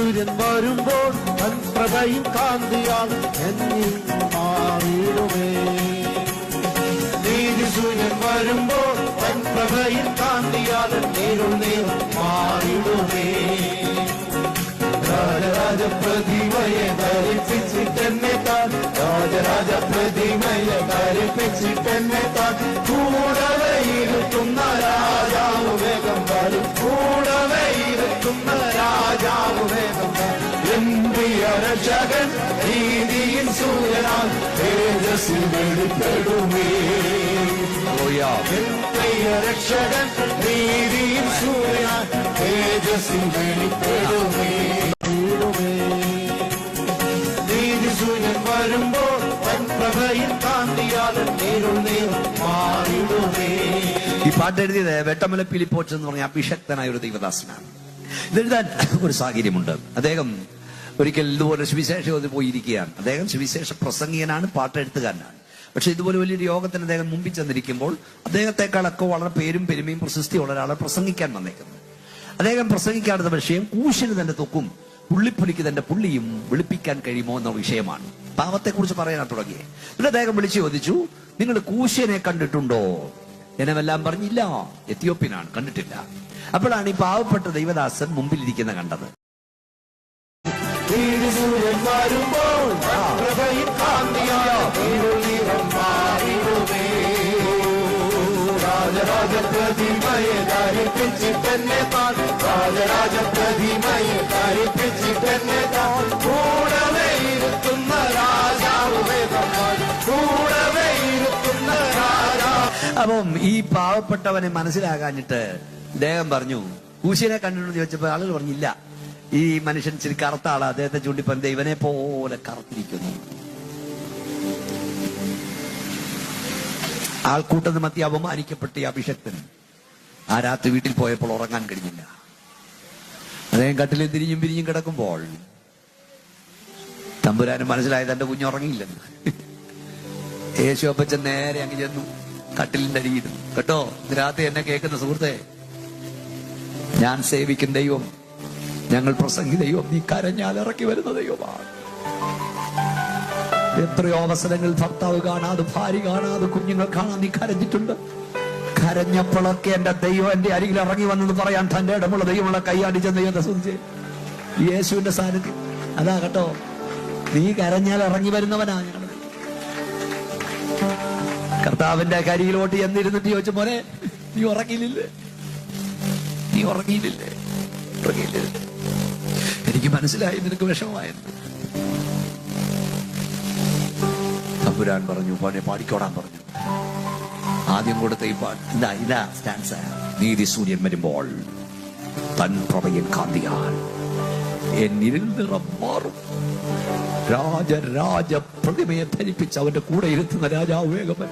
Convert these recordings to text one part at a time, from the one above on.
സൂര്യൻ വരുമ്പോൾ തൻ കാന്തിയാൽ എന്നിൽ മാറിയിടുമേ. നീതി സൂര്യൻ വരുമ്പോൾ തൻ കാന്തിയാൽ നീർ മാറിയിടുമേ. രാജരാജ പ്രതിമയെ ധരിപ്പിച്ചിട്ടെന്നെ താൻ രാജരാജ പ്രതിമയെ ധരിപ്പിച്ചിട്ടെന്നെ താൻ. കൂടവയിരുത്തുന്ന രാജാവ് വേഗം വരും കൂടവേ ചൂരാൻ തേജസ്സിൽ വെളിപ്പെടുമേ രക്ഷകൻ നീതിയും സൂര്യൻ തേജസ്സിൽ വെളിപ്പെടുമേ നീതി സൂര്യൻ വരുമ്പോൾ പ്രഭയിൽ കാന്തിയാതെ നേരും നേരും മാറിടുമേ ഈ പാട്ടെഴുതിയത് വെട്ടമല പിലിപ്പോച്ച് എന്ന് പറഞ്ഞ അഭിഷക്തനായ ഒരു ദൈവദാസനാണ്. ഇതെഴുതാൻ ഒരു സാഹചര്യമുണ്ട്. അദ്ദേഹം ഒരിക്കൽ ഇതുപോലെ സുവിശേഷം പോയിരിക്കുകയാണ്. അദ്ദേഹം സുവിശേഷ പ്രസംഗിയനാണ് പാട്ടെഴുത്തുകാരനാണ്. പക്ഷെ ഇതുപോലെ വലിയൊരു യോഗത്തിന് അദ്ദേഹം മുമ്പിൽ ചെന്നിരിക്കുമ്പോൾ അദ്ദേഹത്തെക്കാളൊക്കെ വളരെ പേരും പെരുമയും പ്രശസ്തിയുള്ള ഒരാളെ പ്രസംഗിക്കാൻ വന്നേക്കുന്നത് അദ്ദേഹം പ്രസംഗിക്കാത്ത വിഷയം കൂശിന് തന്റെ തൊക്കും പുള്ളിപ്പുലിക്ക് തന്റെ പുള്ളിയും വിളിപ്പിക്കാൻ കഴിയുമോ എന്ന വിഷയമാണ്. പാവത്തെക്കുറിച്ച് പറയാൻ തുടങ്ങി എന്നിട്ട് അദ്ദേഹം വിളിച്ചു ചോദിച്ചു നിങ്ങൾ കൂശ്യനെ കണ്ടിട്ടുണ്ടോ? ജനമെല്ലാം പറഞ്ഞില്ല എത്യോപ്യനാണ് കണ്ടിട്ടില്ല. അപ്പോഴാണ് ഈ പാവപ്പെട്ട ദൈവദാസൻ മുമ്പിലിരിക്കുന്ന കണ്ടത്. രാജരാജ പ്രതിമയെ രാജരാജ പ്രതിമയെ രാജാവ് അപ്പം ഈ പാവപ്പെട്ടവനെ മനസ്സിലാകാഞ്ഞിട്ട് ദേഹം പറഞ്ഞു കൂശിനെ കണ്ടിട്ടുണ്ടെന്ന് ചോദിച്ചപ്പോ ആളുകൾ പറഞ്ഞില്ല. ഈ മനുഷ്യൻ ഇച്ചിരി കറുത്ത അദ്ദേഹത്തെ ചൂണ്ടിപ്പോ ഇവനെ പോലെ കറുത്തിരിക്കുന്നു. ആൾക്കൂട്ടത്തിന് മധ്യ അപമാനിക്കപ്പെട്ട ഈ അഭിഷക്തൻ ആ രാത്രി വീട്ടിൽ പോയപ്പോൾ ഉറങ്ങാൻ കഴിഞ്ഞില്ല. അദ്ദേഹം കട്ടിലിൽ തിരിഞ്ഞും പിരിഞ്ഞും കിടക്കുമ്പോൾ തമ്പുരാന് മനസ്സിലായത് എന്റെ കുഞ്ഞുറങ്ങിയില്ലെന്ന് യേശു അപ്പച്ചൻ നേരെ അങ്ങ് ചെന്നു കട്ടിലിന്റെ അരിയിടും കേട്ടോ രാത്രി എന്നെ കേൾക്കുന്ന സുഹൃത്തെ ഞാൻ സേവിക്കും ദൈവം. ഞങ്ങൾ പ്രസംഗി നീ കരഞ്ഞാൽ ഇറക്കി വരുന്ന ദൈവമാണ്. എത്രയോ അവസരങ്ങൾ ഭർത്താവ് കാണാതെ ഭാര്യ കാണാതെ കുഞ്ഞുങ്ങൾ കാണാൻ നീ കരഞ്ഞിട്ടുണ്ട്. കരഞ്ഞപ്പോഴൊക്കെ എന്റെ ദൈവം എന്റെ അരികിൽ ഇറങ്ങി വന്നെന്ന് പറയാൻ തന്റെ ഇടമുള്ള ദൈവമുള്ള കൈയാടി ചെന്ന് ദൈവത്തെ സൂചിച്ച്. യേശുവിന്റെ സാന്നിധ്യം. അതാ കേട്ടോ. നീ കരഞ്ഞാൽ ഇറങ്ങി വരുന്നവനാ ഞങ്ങൾ കർത്താവിന്റെ കരിയിലോട്ട് എന്നിരുന്നിട്ട് ചോദിച്ചു മോനെ നീ ഉറങ്ങിയില്ലേ? നീ ഉറങ്ങിയില്ലേ? ഉറങ്ങിയില്ലേ? എനിക്ക് മനസ്സിലായി നിനക്ക് വിഷമമായിരുന്നു തമ്പുരാൻ പറഞ്ഞു പോനെ പാടിക്കോടാൻ പറഞ്ഞു. ആദ്യം കൊടുത്ത ഈ പാട്ട്. ഇതാ നീതി സൂര്യൻ വരുമ്പോൾ തൻ പ്രഭയൻ കാന്തിയാൽ എന്നിൽ നിറം മാറും. രാജരാജ പ്രതിമയെ ധരിപ്പിച്ച് അവന്റെ കൂടെ ഇരുത്തുന്ന രാജാവ് വേഗം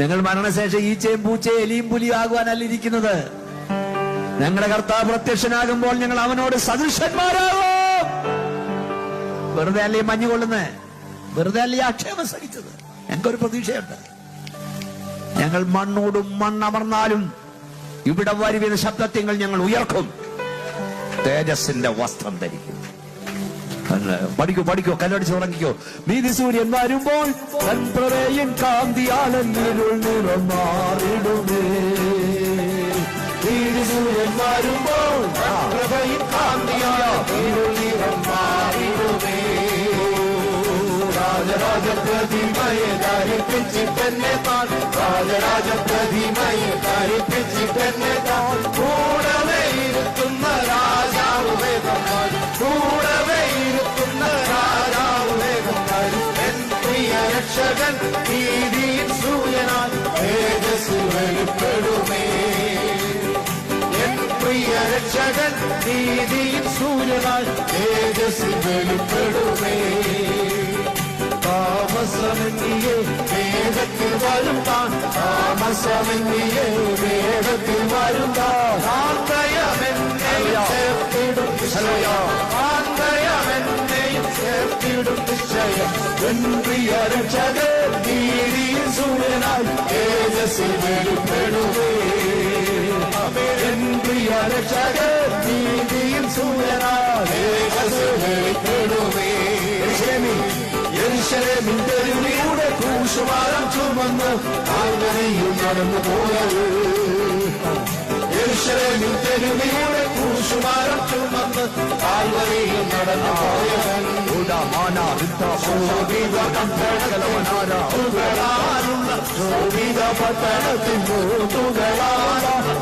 ഞങ്ങൾ മരണശേഷം ഈച്ചയും പൂച്ചയും എലിയും പുലിയും ആകുവാനല്ല ഇരിക്കുന്നത്. ഞങ്ങളുടെ കർത്താവ് പ്രത്യക്ഷനാകുമ്പോൾ ഞങ്ങൾ അവനോട് സദൃശന്മാരാകും. വെറുതെ അല്ലേ മഞ്ഞു കൊള്ളുന്നേ? വെറുതെ അല്ലേ ആക്ഷേപം സഹിച്ചത്? ഞങ്ങൾക്കൊരു പ്രതീക്ഷയുണ്ട്. ഞങ്ങൾ മണ്ണോടും മണ്ണമർന്നാലും ഇവിടെ വരുവിന് ശബ്ദത്തിങ്ങൾ ഞങ്ങൾ ഉയർക്കും. തേജസ്സിന്റെ വസ്ത്രം ധരിക്കും. പഠിക്കൂ പഠിക്കോ കല്ലടിച്ച് തുടങ്ങിക്കോ നീതി സൂര്യൻ വരുമ്പോൾ കാന്തിയാലും നിറമാറിടുമേ വരുമ്പോൾ പ്രഭയിൽ കാന്തിയാലും നീരുൾ നീർ മാറിടുമേ രാജരാജ പ്രതിമയെ ധരിപ്പിച്ചിട്ടെന്നെ താൻ. രാജരാജ പ്രതിമയെ ധരിപ്പിച്ചിട്ടെന്നെ താൻ. കൂടവേ ഇരുത്തുന്ന രാജാവ് വേഗം കൂടവേ ഇരുത്തുന്ന രാജാവ് വേഗം എൻ പ്രിയ രക്ഷകൻ നീതിயின் സൂര്യനാൽ തേജസ് വെളിപ്പെടുമേ രക്ഷകൻ നീതിയും സൂര്യനായി തേജസ്സിൽ വെളിപ്പെടുമേ താമസമെന്നിയെ വേഗത്തിൽ വരും താൻ താമസമെന്നിയെ വേഗത്തിൽ വരും താൻ ചേർത്തിടും വിഷയം ആന്തയമെന്നെയും ചേർത്തിടും വിഷയം പ്രിയ രക്ഷകൻ നീതിയും സൂര്യനായി തേജസ്സിൽ വെളിപ്പെടുമേ പ്രിയ രക്ഷകൻ നീതിയും കൂശുമാരം ചുമന്ന് ആൽവനയും നടന്നു പോയത് എരിശരമിൻ തെരുവിലൂടെ കൂശുമാരം ചുമന്ന് ആൽവനയും നടന്നു പോയവൻ ശോഭിത പട്ടണത്തിൻ മൂത്തുകളാണ്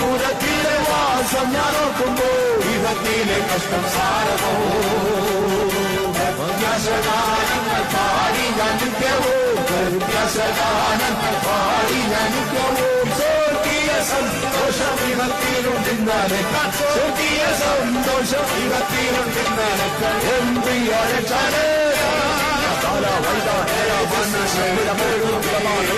ആനന്ദപുരത്തിലെ വാസം ഞാൻ നോക്കുമ്പോൾ ഇവത്തിലെ കഷ്ടം സാരമോ വ്യസഗാനങ്ങൾ പാടി ഞാൻ നിത്യവും വ്യസഗാനങ്ങൾ പാടി ഞാൻ നിത്യവും സ്വർഗീയ സന്തോഷം യുഗത്തിലുണ്ടിന്നാലെ സ്വർഗീയ സന്തോഷം യുഗത്തിലുണ്ടിന്നാലെ എംപിയ രക്ഷകേ ും കാന്തനുമായി ഉള്ളം കൊതിക്കുന്നേ പാദങ്ങൾ പൊങ്ങുന്നേ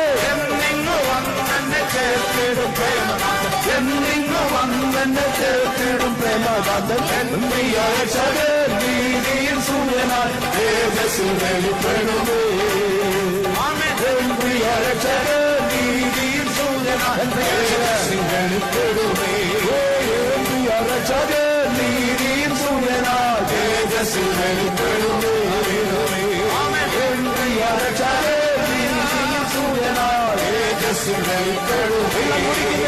വന്നെന്നെ ചേർത്തിടും പ്രേമനാഥൻ എന്നിങ്ങു വന്നെന്നെ ചേർത്തിടും പ്രേമനാഥൻ എന്നീയക്ഷകൻ നീതിയിൽ സൂര്യനായി തേജസ്സിൽ വെളിപ്പെടുമേ പ്രിയരക്ഷകൻ നീതിയിൽ സൂര്യനായി തേജസ്സിൽ വെളിപ്പെടുമേ പ്രിയരക്ഷകൻ നീതിയിൽ സൂര്യനായി തേജസ്സിൽ വെളിപ്പെടുമേ പ്രിയരക്ഷകൻ നീതിയിൽ സൂര്യനായി തേജസ്സിൽ വെളിപ്പെടുമേ Yeah.